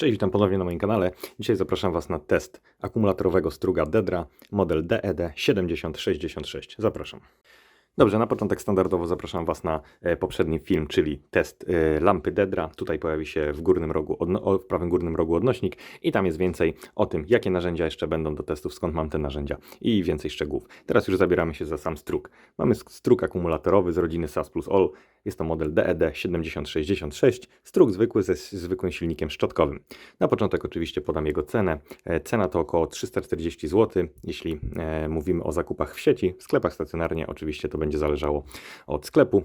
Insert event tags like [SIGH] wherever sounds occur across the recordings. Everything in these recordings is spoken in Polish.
Cześć, witam ponownie na moim kanale. Dzisiaj zapraszam Was na test akumulatorowego struga Dedra model E DED 7066. Zapraszam. Dobrze, na początek standardowo zapraszam Was na e, poprzedni film, czyli test e, lampy Dedra. Tutaj pojawi się w górnym rogu, w prawym górnym rogu odnośnik i tam jest więcej o tym, jakie narzędzia jeszcze będą do testów, skąd mam te narzędzia i więcej szczegółów. Teraz już zabieramy się za sam struk. Mamy struk akumulatorowy z rodziny SAS plus All. Jest to model E DED 7066, struk zwykły ze zwykłym silnikiem szczotkowym. Na początek oczywiście podam jego cenę. Cena to około 340 zł, jeśli mówimy o zakupach w sieci. W sklepach stacjonarnie oczywiście to będzie zależało od sklepu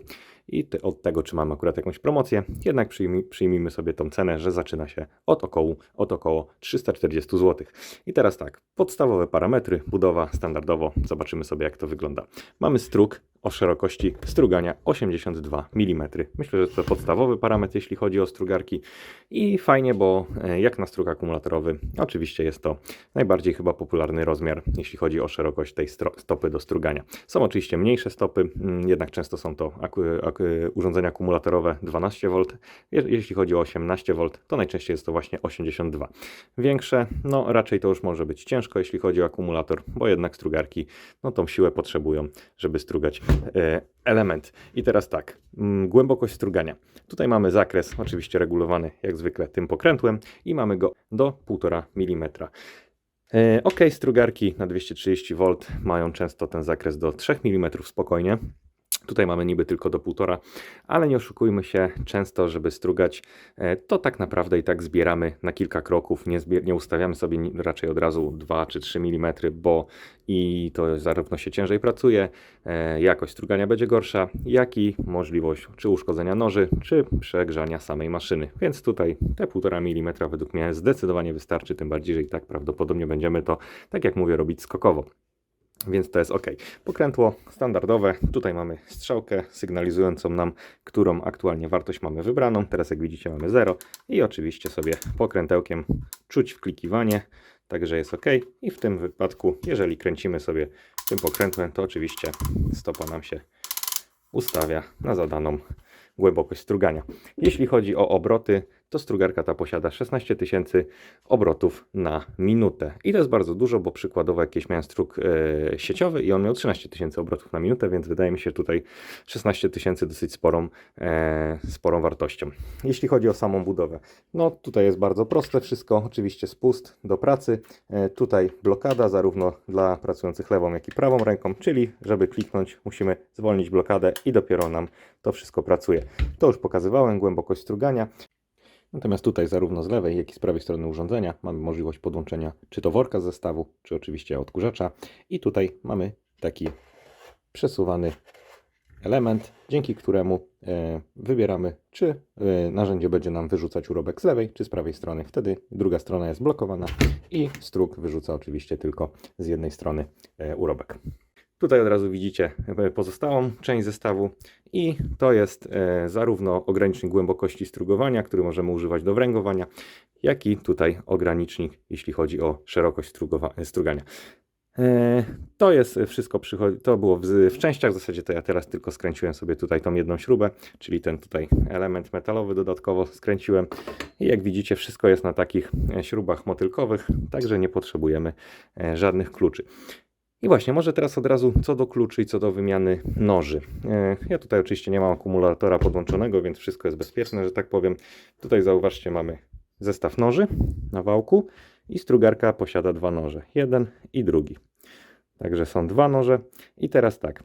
i od tego, czy mamy akurat jakąś promocję. Jednak przyjmij, przyjmijmy sobie tą cenę, że zaczyna się od około, od około 340 zł. I teraz tak, podstawowe parametry, budowa standardowo, zobaczymy sobie jak to wygląda. Mamy struk o szerokości strugania 82 mm. Myślę, że to podstawowy parametr, jeśli chodzi o strugarki. I fajnie, bo e, jak na strug akumulatorowy, oczywiście jest to najbardziej chyba popularny rozmiar, jeśli chodzi o szerokość tej stopy do strugania. Są oczywiście mniejsze stopy, mm, jednak często są to aku- ak- urządzenia akumulatorowe 12V. Je- Jeśli chodzi o 18V, to najczęściej jest to właśnie 82. Większe, no raczej to już może być ciężko, jeśli chodzi o akumulator, bo jednak strugarki, no tą siłę potrzebują, żeby strugać e, element. I teraz tak, mm, głębokość strugania. Tutaj mamy zakres, oczywiście regulowany jak zwykle tym pokrętłem i mamy go do 1,5 mm. Ok, strugarki na 230V mają często ten zakres do 3 mm spokojnie. Tutaj mamy niby tylko do 1,5, ale nie oszukujmy się, często, żeby strugać, e, to tak naprawdę i tak zbieramy na kilka kroków. Nie, nie ustawiamy sobie raczej od razu 2 czy 3 mm, bo i to zarówno się ciężej pracuje, e, jakość strugania będzie gorsza, jak i możliwość czy uszkodzenia noży, czy przegrzania samej maszyny. Więc tutaj te 1,5 mm według mnie zdecydowanie wystarczy, tym bardziej, że i tak prawdopodobnie będziemy to, tak jak mówię, robić skokowo. Więc to jest ok. Pokrętło standardowe. Tutaj mamy strzałkę sygnalizującą nam, którą aktualnie wartość mamy wybraną. Teraz jak widzicie mamy 0 i oczywiście sobie pokrętełkiem czuć wklikiwanie. Także jest ok. I w tym wypadku, jeżeli kręcimy sobie tym pokrętłem, to oczywiście stopa nam się ustawia na zadaną głębokość strugania. Jeśli chodzi o obroty, to strugarka ta posiada 16 tysięcy obrotów na minutę. I to jest bardzo dużo, bo przykładowo jakiś miałem strug e, sieciowy i on miał 13 tysięcy obrotów na minutę, więc wydaje mi się tutaj 16 tysięcy dosyć sporą, e, sporą wartością. Jeśli chodzi o samą budowę, no tutaj jest bardzo proste wszystko, oczywiście spust do pracy, e, tutaj blokada zarówno dla pracujących lewą, jak i prawą ręką, czyli żeby kliknąć musimy zwolnić blokadę i dopiero nam to wszystko pracuje. To już pokazywałem, głębokość strugania. Natomiast tutaj zarówno z lewej, jak i z prawej strony urządzenia mamy możliwość podłączenia czy to worka z zestawu, czy oczywiście odkurzacza. I tutaj mamy taki przesuwany element, dzięki któremu e, wybieramy, czy e, narzędzie będzie nam wyrzucać urobek z lewej, czy z prawej strony. Wtedy druga strona jest blokowana i struk wyrzuca oczywiście tylko z jednej strony e, urobek. Tutaj od razu widzicie e, pozostałą część zestawu i to jest e, zarówno ogranicznik głębokości strugowania, który możemy używać do wręgowania, jak i tutaj ogranicznik, jeśli chodzi o szerokość strugowa- strugania. E, To jest wszystko, to było w, w częściach, w zasadzie to ja teraz tylko skręciłem sobie tutaj tą jedną śrubę, czyli ten tutaj element metalowy dodatkowo skręciłem i jak widzicie wszystko jest na takich e, śrubach motylkowych, także nie potrzebujemy e, żadnych kluczy. I właśnie, może teraz od razu co do kluczy i co do wymiany noży. E, Ja tutaj oczywiście nie mam akumulatora podłączonego, więc wszystko jest bezpieczne, że tak powiem. Tutaj zauważcie, mamy zestaw noży na wałku i strugarka posiada dwa noże. Jeden i drugi. Także są dwa noże. I teraz tak.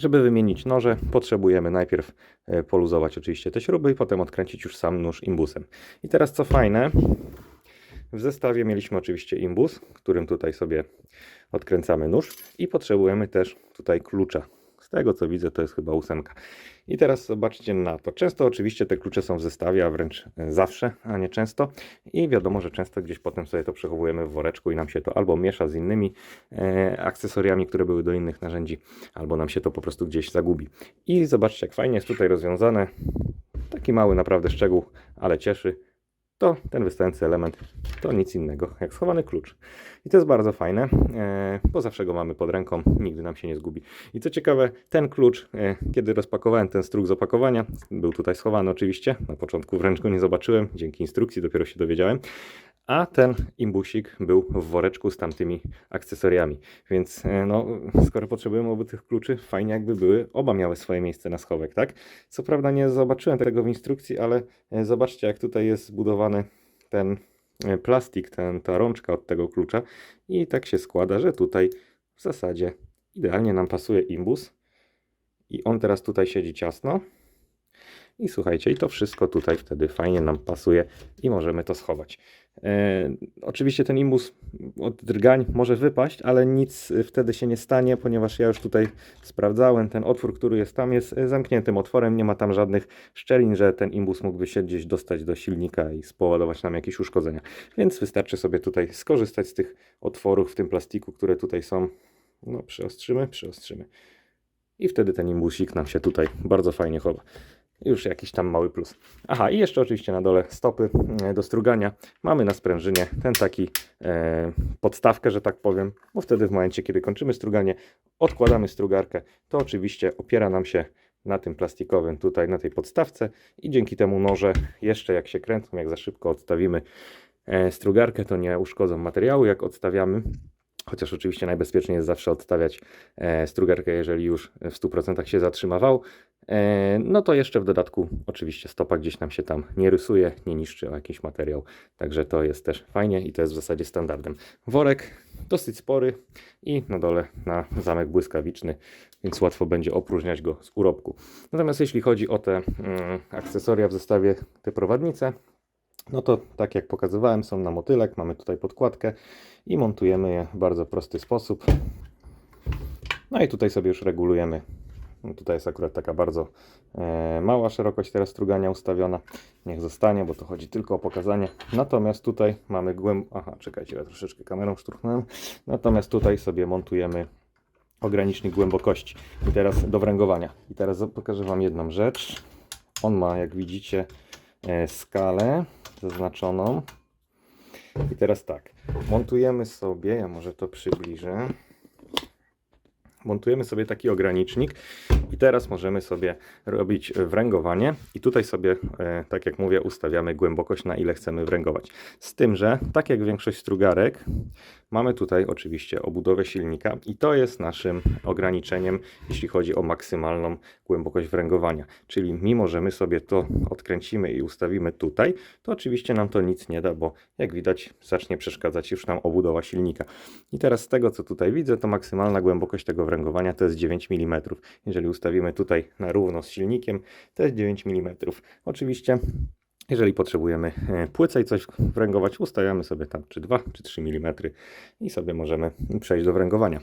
Żeby wymienić noże, potrzebujemy najpierw e, poluzować oczywiście te śruby i potem odkręcić już sam nóż imbusem. I teraz co fajne, w zestawie mieliśmy oczywiście imbus, którym tutaj sobie odkręcamy nóż i potrzebujemy też tutaj klucza. Z tego co widzę, to jest chyba ósemka. I teraz zobaczcie na to. Często oczywiście te klucze są w zestawie, a wręcz zawsze, a nie często. I wiadomo, że często gdzieś potem sobie to przechowujemy w woreczku i nam się to albo miesza z innymi e, akcesoriami, które były do innych narzędzi, albo nam się to po prostu gdzieś zagubi. I zobaczcie, jak fajnie jest tutaj rozwiązane. Taki mały naprawdę szczegół, ale cieszy. To ten wystający element to nic innego jak schowany klucz. I to jest bardzo fajne, e, bo zawsze go mamy pod ręką, nigdy nam się nie zgubi. I co ciekawe, ten klucz, e, kiedy rozpakowałem ten struk z opakowania, był tutaj schowany oczywiście, na początku wręcz go nie zobaczyłem, dzięki instrukcji dopiero się dowiedziałem, a ten imbusik był w woreczku z tamtymi akcesoriami. Więc e, no, skoro potrzebujemy obu tych kluczy, fajnie jakby były, oba miały swoje miejsce na schowek, tak? Co prawda nie zobaczyłem tego w instrukcji, ale e, zobaczcie jak tutaj jest zbudowany ten e, plastik, ten, ta rączka od tego klucza i tak się składa, że tutaj w zasadzie idealnie nam pasuje imbus i on teraz tutaj siedzi ciasno. I słuchajcie, i to wszystko tutaj wtedy fajnie nam pasuje i możemy to schować. E, oczywiście ten imbus od drgań może wypaść, ale nic wtedy się nie stanie, ponieważ ja już tutaj sprawdzałem, ten otwór, który jest tam, jest zamkniętym otworem, nie ma tam żadnych szczelin, że ten imbus mógłby się gdzieś dostać do silnika i spowodować nam jakieś uszkodzenia. Więc wystarczy sobie tutaj skorzystać z tych otworów w tym plastiku, które tutaj są. No, przyostrzymy, przyostrzymy. I wtedy ten imbusik nam się tutaj bardzo fajnie chowa. Już jakiś tam mały plus. Aha, i jeszcze oczywiście na dole stopy e, do strugania. Mamy na sprężynie ten taki e, podstawkę, że tak powiem, bo wtedy w momencie, kiedy kończymy struganie, odkładamy strugarkę. To oczywiście opiera nam się na tym plastikowym tutaj, na tej podstawce i dzięki temu noże jeszcze jak się kręcą, jak za szybko odstawimy e, strugarkę, to nie uszkodzą materiału, jak odstawiamy. Chociaż oczywiście najbezpieczniej jest zawsze odstawiać e, strugarkę, jeżeli już w 100% się zatrzymywał. E, no to jeszcze w dodatku oczywiście stopa gdzieś nam się tam nie rysuje, nie niszczy o jakiś materiał. Także to jest też fajnie i to jest w zasadzie standardem. Worek dosyć spory i na dole na zamek błyskawiczny, więc łatwo będzie opróżniać go z urobku. Natomiast jeśli chodzi o te mm, akcesoria w zestawie, te prowadnice, no to tak jak pokazywałem, są na motylek, mamy tutaj podkładkę i montujemy je w bardzo prosty sposób. No i tutaj sobie już regulujemy. No tutaj jest akurat taka bardzo e, mała szerokość teraz strugania ustawiona. Niech zostanie, bo to chodzi tylko o pokazanie. Natomiast tutaj mamy głęb... Aha, czekajcie, ja troszeczkę kamerą szturchnąłem. Natomiast tutaj sobie montujemy ogranicznik głębokości. I teraz do wręgowania. I teraz pokażę Wam jedną rzecz. On ma, jak widzicie, e, skalę zaznaczoną. I teraz tak, montujemy sobie, ja może to przybliżę. Montujemy sobie taki ogranicznik i teraz możemy sobie robić wręgowanie i tutaj sobie, e, tak jak mówię, ustawiamy głębokość na ile chcemy wręgować. Z tym, że tak jak większość strugarek, mamy tutaj oczywiście obudowę silnika i to jest naszym ograniczeniem, jeśli chodzi o maksymalną głębokość wręgowania. Czyli mimo, że my sobie to odkręcimy i ustawimy tutaj, to oczywiście nam to nic nie da, bo jak widać zacznie przeszkadzać już nam obudowa silnika. I teraz z tego, co tutaj widzę, to maksymalna głębokość tego wręgowania to jest 9 mm. Jeżeli ustawimy tutaj na równo z silnikiem, to jest 9 mm. Oczywiście jeżeli potrzebujemy e, płycej coś wręgować, ustawiamy sobie tam czy 2 czy 3 mm i sobie możemy przejść do wręgowania.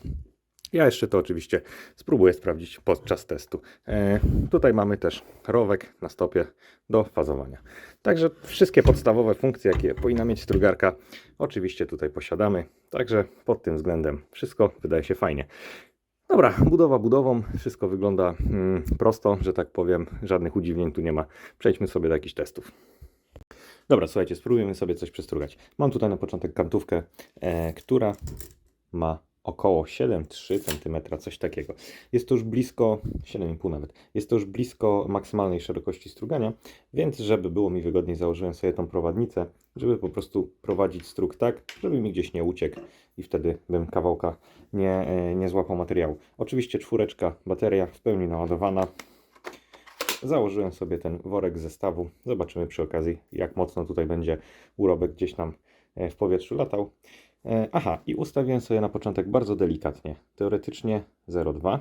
Ja jeszcze to oczywiście spróbuję sprawdzić podczas testu. E, tutaj mamy też rowek na stopie do fazowania. Także wszystkie podstawowe funkcje, jakie powinna mieć strugarka, oczywiście tutaj posiadamy. Także pod tym względem wszystko wydaje się fajnie. Dobra, budowa budową, wszystko wygląda mm, prosto, że tak powiem, żadnych udziwnień tu nie ma. Przejdźmy sobie do jakichś testów. Dobra, słuchajcie, spróbujemy sobie coś przestrugać. Mam tutaj na początek kantówkę, e, która ma około 7,3 cm, coś takiego. Jest to już blisko, 7,5 nawet, jest to już blisko maksymalnej szerokości strugania, więc żeby było mi wygodniej, założyłem sobie tą prowadnicę, żeby po prostu prowadzić strug tak, żeby mi gdzieś nie uciekł i wtedy bym kawałka nie, e, nie złapał materiału. Oczywiście czwóreczka, bateria w pełni naładowana. Założyłem sobie ten worek zestawu. Zobaczymy przy okazji, jak mocno tutaj będzie urobek gdzieś tam e, w powietrzu latał. E, aha, i ustawiłem sobie na początek bardzo delikatnie. Teoretycznie 0,2.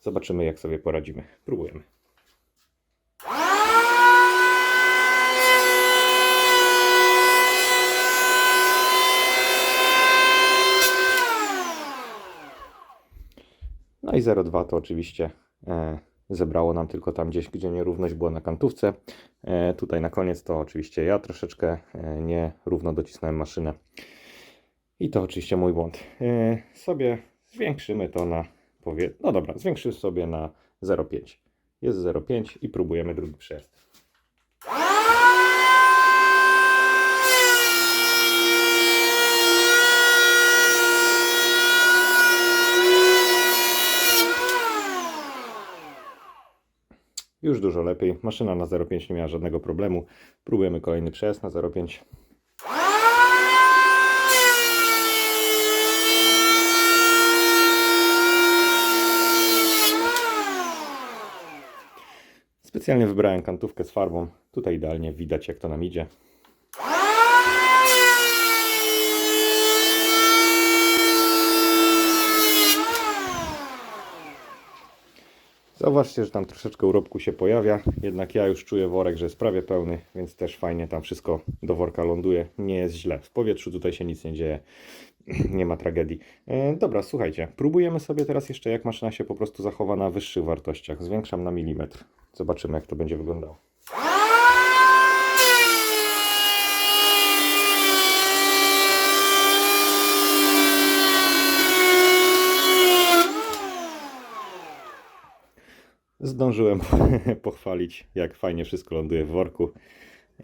Zobaczymy, jak sobie poradzimy. Próbujemy. I 0,2 to oczywiście e, zebrało nam tylko tam gdzieś, gdzie nierówność była na kantówce. E, tutaj na koniec to oczywiście ja troszeczkę e, nierówno docisnąłem maszynę. I to oczywiście mój błąd. Sobie zwiększymy to na powie... No dobra, zwiększymy sobie na 0,5. Jest 0,5 i próbujemy drugi przejazd. Już dużo lepiej. Maszyna na 0,5 nie miała żadnego problemu. Próbujemy kolejny przejazd na 0,5. Specjalnie wybrałem kantówkę z farbą. Tutaj idealnie widać jak to nam idzie. Zauważcie, że tam troszeczkę urobku się pojawia, jednak ja już czuję worek, że jest prawie pełny, więc też fajnie tam wszystko do worka ląduje. Nie jest źle. W powietrzu tutaj się nic nie dzieje. [CLEARS THROAT] Nie ma tragedii. E, dobra, słuchajcie, próbujemy sobie teraz jeszcze, jak maszyna się po prostu zachowa na wyższych wartościach. Zwiększam na milimetr. Zobaczymy, jak to będzie wyglądało. Zdążyłem [LAUGHS] pochwalić, jak fajnie wszystko ląduje w worku.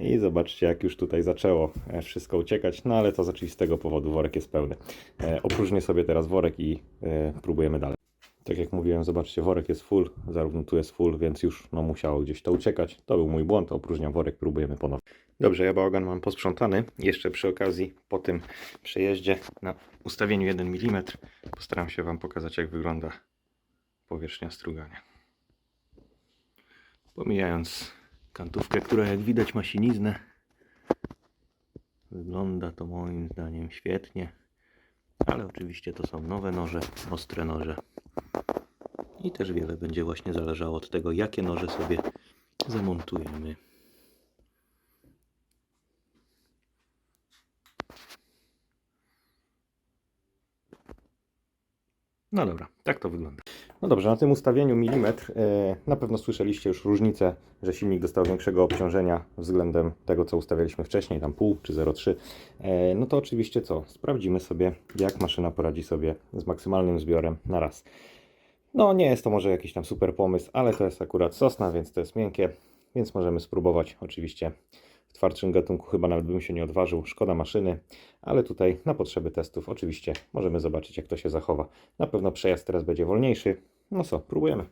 I zobaczcie, jak już tutaj zaczęło e, wszystko uciekać. No ale to z oczywistego powodu worek jest pełny. E, opróżnię sobie teraz worek i e, próbujemy dalej. Tak jak mówiłem, zobaczcie, worek jest full, zarówno tu jest full, więc już no, musiało gdzieś to uciekać. To był mój błąd, opróżniam worek, próbujemy ponownie. Dobrze, ja bałagan mam posprzątany. Jeszcze przy okazji, po tym przejeździe na ustawieniu 1 mm, postaram się Wam pokazać, jak wygląda powierzchnia strugania. Pomijając kantówkę, która jak widać ma siniznę, wygląda to moim zdaniem świetnie. Ale oczywiście to są nowe noże, ostre noże. I też wiele będzie właśnie zależało od tego, jakie noże sobie zamontujemy. No dobra, tak to wygląda. No dobrze, na tym ustawieniu milimetr e, na pewno słyszeliście już różnicę, że silnik dostał większego obciążenia względem tego, co ustawialiśmy wcześniej, tam pół czy 0,3. E, no to oczywiście co? Sprawdzimy sobie, jak maszyna poradzi sobie z maksymalnym zbiorem na raz. No nie jest to może jakiś tam super pomysł, ale to jest akurat sosna, więc to jest miękkie, więc możemy spróbować oczywiście w twardszym gatunku chyba nawet bym się nie odważył, szkoda maszyny, ale tutaj na potrzeby testów oczywiście możemy zobaczyć jak to się zachowa. Na pewno przejazd teraz będzie wolniejszy. No co, próbujemy.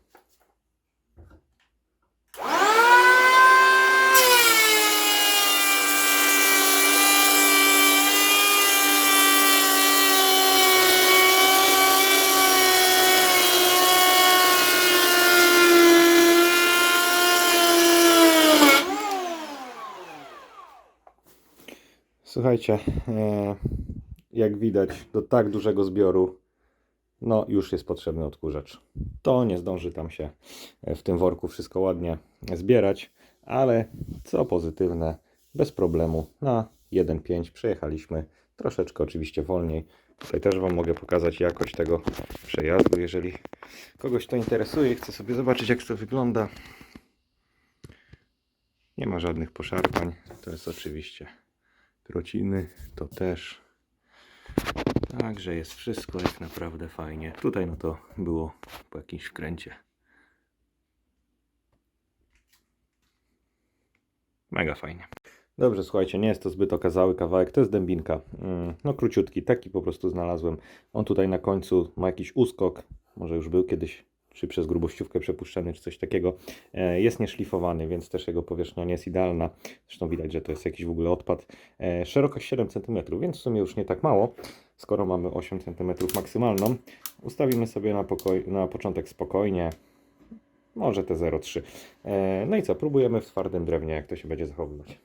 Słuchajcie, e, jak widać, do tak dużego zbioru, no już jest potrzebny odkurzacz. To nie zdąży tam się e, w tym worku wszystko ładnie zbierać, ale co pozytywne, bez problemu na 1.5 przejechaliśmy troszeczkę oczywiście wolniej. Tutaj też Wam mogę pokazać jakość tego przejazdu, jeżeli kogoś to interesuje i chce sobie zobaczyć jak to wygląda. Nie ma żadnych poszarpań, to jest oczywiście trociny to też. Także jest wszystko jak naprawdę fajnie. Tutaj no to było po jakimś wkręcie. Mega fajnie. Dobrze, słuchajcie, nie jest to zbyt okazały kawałek, to jest dębinka. Mm, No króciutki, taki po prostu znalazłem. On tutaj na końcu ma jakiś uskok, może już był kiedyś, czy przez grubościówkę przepuszczany, czy coś takiego. E, Jest nieszlifowany, więc też jego powierzchnia nie jest idealna. Zresztą widać, że to jest jakiś w ogóle odpad. E, Szerokość 7 cm, więc w sumie już nie tak mało. Skoro mamy 8 cm maksymalną, ustawimy sobie na, pokoj, na początek spokojnie, może te 0,3. E, No i co, próbujemy w twardym drewnie, jak to się będzie zachowywać.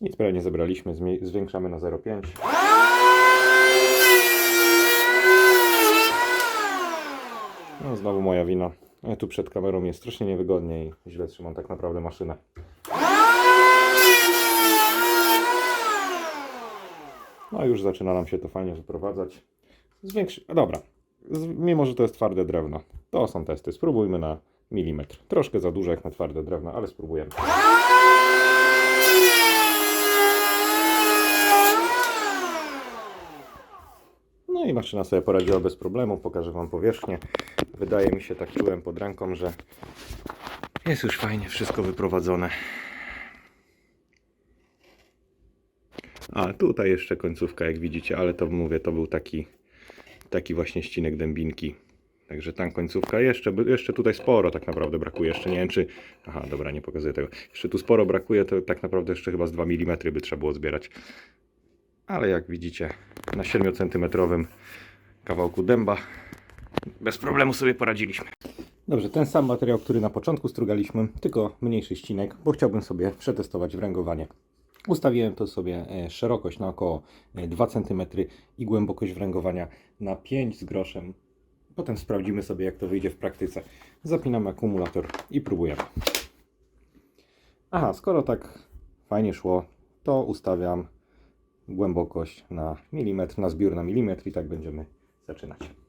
Nic prawie nie zebraliśmy, zwiększamy na 0,5. No znowu moja wina. Ja tu przed kamerą jest strasznie niewygodnie i źle trzymam tak naprawdę maszynę. No już zaczyna nam się to fajnie wyprowadzać. Zwiększy... Dobra, mimo że to jest twarde drewno, to są testy. Spróbujmy na milimetr. Troszkę za dużo jak na twarde drewno, ale spróbujemy. I maszyna sobie poradziła bez problemu. Pokażę Wam powierzchnię. Wydaje mi się, tak czułem pod ręką, że jest już fajnie wszystko wyprowadzone. A tutaj jeszcze końcówka, jak widzicie, ale to mówię, to był taki taki właśnie ścinek dębinki. Także tam końcówka jeszcze, jeszcze tutaj sporo tak naprawdę brakuje. Jeszcze nie wiem czy... Aha, dobra, nie pokazuję tego. Jeszcze tu sporo brakuje, to tak naprawdę jeszcze chyba z 2 mm by trzeba było zbierać. Ale jak widzicie, na 7 cm kawałku dęba bez problemu sobie poradziliśmy. Dobrze, ten sam materiał, który na początku strugaliśmy, tylko mniejszy ścinek, bo chciałbym sobie przetestować wręgowanie. Ustawiłem to sobie e, szerokość na około e, 2 cm i głębokość wręgowania na 5 z groszem. Potem sprawdzimy sobie, jak to wyjdzie w praktyce. Zapinam akumulator i próbujemy. Aha, skoro tak fajnie szło, to ustawiam głębokość na milimetr, na zbiór na milimetr i tak będziemy zaczynać.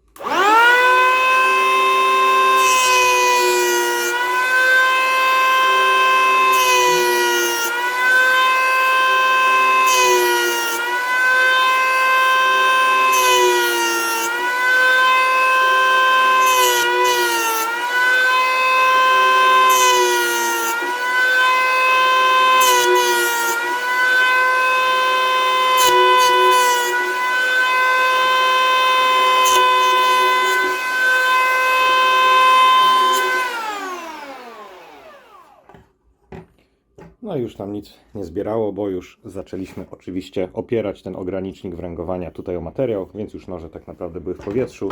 No i już tam nic nie zbierało, bo już zaczęliśmy oczywiście opierać ten ogranicznik wręgowania tutaj o materiał, więc już noże tak naprawdę były w powietrzu.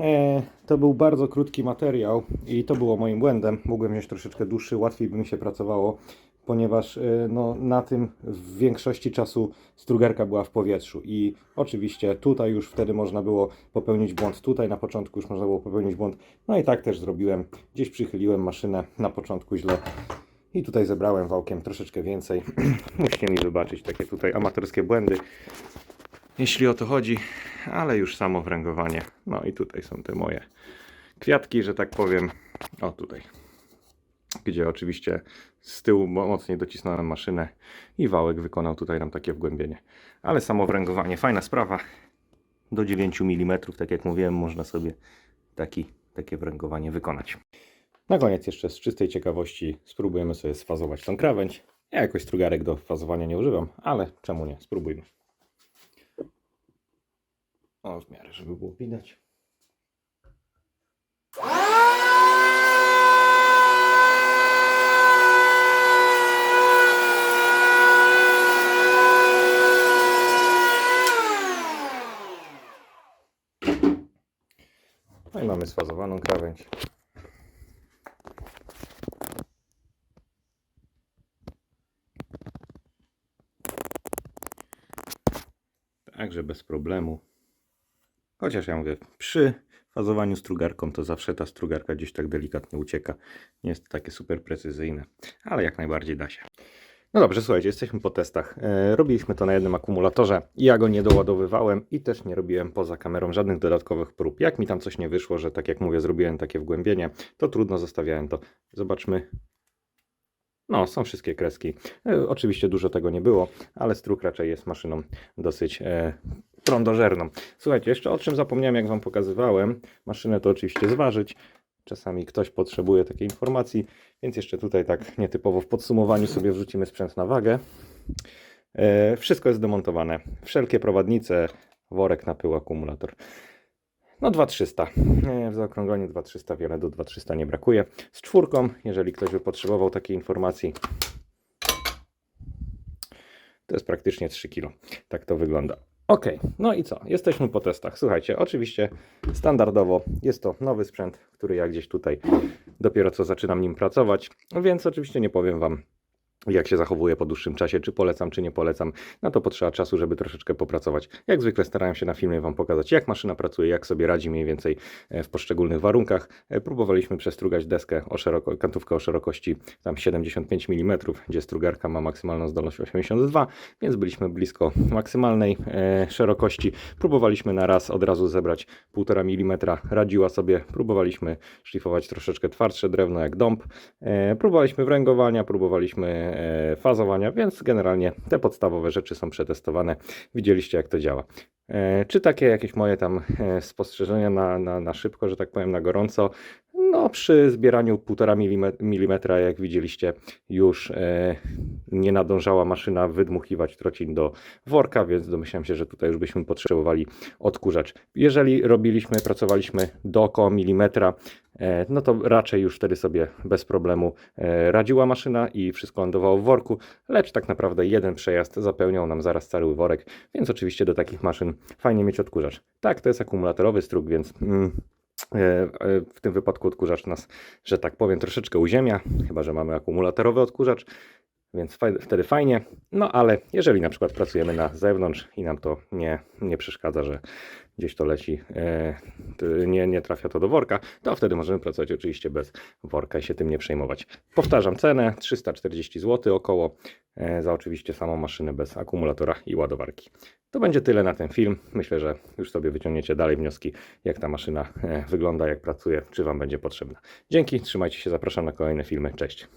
E, to był bardzo krótki materiał i to było moim błędem. Mogłem wziąć troszeczkę dłuższy, łatwiej by mi się pracowało, ponieważ e, no, na tym w większości czasu strugerka była w powietrzu i oczywiście tutaj już wtedy można było popełnić błąd, tutaj na początku już można było popełnić błąd, no i tak też zrobiłem. Gdzieś przychyliłem maszynę na początku źle i tutaj zebrałem wałkiem troszeczkę więcej. [CLEARS THROAT] Musicie mi wybaczyć takie tutaj amatorskie błędy, jeśli o to chodzi, ale już samo wręgowanie. No i tutaj są te moje kwiatki, że tak powiem. O tutaj. Gdzie oczywiście z tyłu mo- mocniej docisnąłem maszynę i wałek wykonał tutaj nam takie wgłębienie. Ale samo wręgowanie, fajna sprawa. Do 9 mm, tak jak mówiłem, można sobie taki, takie wręgowanie wykonać. Na koniec jeszcze z czystej ciekawości spróbujemy sobie sfazować tą krawędź. Ja jakoś strugarek do fazowania nie używam, ale czemu nie? Spróbujmy. O, w miarę, żeby było widać. No i mamy sfazowaną krawędź. Także bez problemu. Chociaż ja mówię, przy fazowaniu strugarką to zawsze ta strugarka gdzieś tak delikatnie ucieka. Nie jest to takie super precyzyjne, ale jak najbardziej da się. No dobrze, słuchajcie, jesteśmy po testach. E, robiliśmy to na jednym akumulatorze. Ja go nie doładowywałem i też nie robiłem poza kamerą żadnych dodatkowych prób. Jak mi tam coś nie wyszło, że tak jak mówię, zrobiłem takie wgłębienie, to trudno zostawiałem to. Zobaczmy. No, są wszystkie kreski. E, oczywiście dużo tego nie było, ale struk raczej jest maszyną dosyć e, prądożerną. Słuchajcie, jeszcze o czym zapomniałem, jak Wam pokazywałem. Maszynę to oczywiście zważyć. Czasami ktoś potrzebuje takiej informacji, więc jeszcze tutaj tak nietypowo w podsumowaniu sobie wrzucimy sprzęt na wagę. E, wszystko jest demontowane. Wszelkie prowadnice, worek na pył, akumulator. No 2300. E, W zaokrągleniu 2300, wiele do 2300 nie brakuje. Z czwórką, jeżeli ktoś by potrzebował takiej informacji, to jest praktycznie 3 kg. Tak to wygląda. Ok, no i co? Jesteśmy po testach. Słuchajcie, oczywiście standardowo jest to nowy sprzęt, który ja gdzieś tutaj dopiero co zaczynam nim pracować, więc oczywiście nie powiem Wam, jak się zachowuje po dłuższym czasie, czy polecam, czy nie polecam. Na to potrzeba czasu, żeby troszeczkę popracować. Jak zwykle starałem się na filmie Wam pokazać, jak maszyna pracuje, jak sobie radzi mniej więcej e, w poszczególnych warunkach. E, Próbowaliśmy przestrugać deskę o szeroko, kantówkę o szerokości tam 75 mm, gdzie strugarka ma maksymalną zdolność 82, więc byliśmy blisko maksymalnej e, szerokości. Próbowaliśmy na raz od razu zebrać 1,5 mm, radziła sobie. Próbowaliśmy szlifować troszeczkę twardsze drewno jak dąb. Próbowaliśmy wręgowania, próbowaliśmy fazowania, więc generalnie te podstawowe rzeczy są przetestowane. Widzieliście jak to działa. E, Czy takie jakieś moje tam e, spostrzeżenia na, na, na szybko, że tak powiem, na gorąco? No, przy zbieraniu 1,5 mm, jak widzieliście, już e, nie nadążała maszyna wydmuchiwać trocin do worka, więc domyślałem się, że tutaj już byśmy potrzebowali odkurzacz. Jeżeli robiliśmy, pracowaliśmy dookoła milimetra, e, no to raczej już wtedy sobie bez problemu e, radziła maszyna i wszystko lądowało w worku, lecz tak naprawdę jeden przejazd zapełniał nam zaraz cały worek, więc oczywiście do takich maszyn fajnie mieć odkurzacz. Tak, to jest akumulatorowy strug, więc mm, w tym wypadku odkurzacz nas, że tak powiem, troszeczkę uziemia, chyba że mamy akumulatorowy odkurzacz, więc wtedy fajnie. No ale jeżeli na przykład pracujemy na zewnątrz i nam to nie, nie przeszkadza, że gdzieś to leci, e, nie, nie trafia to do worka, to wtedy możemy pracować oczywiście bez worka i się tym nie przejmować. Powtarzam cenę 340 zł około e, za oczywiście samą maszynę bez akumulatora i ładowarki. To będzie tyle na ten film. Myślę, że już sobie wyciągniecie dalej wnioski, jak ta maszyna e, wygląda, jak pracuje, czy Wam będzie potrzebna. Dzięki, trzymajcie się, zapraszam na kolejne filmy. Cześć.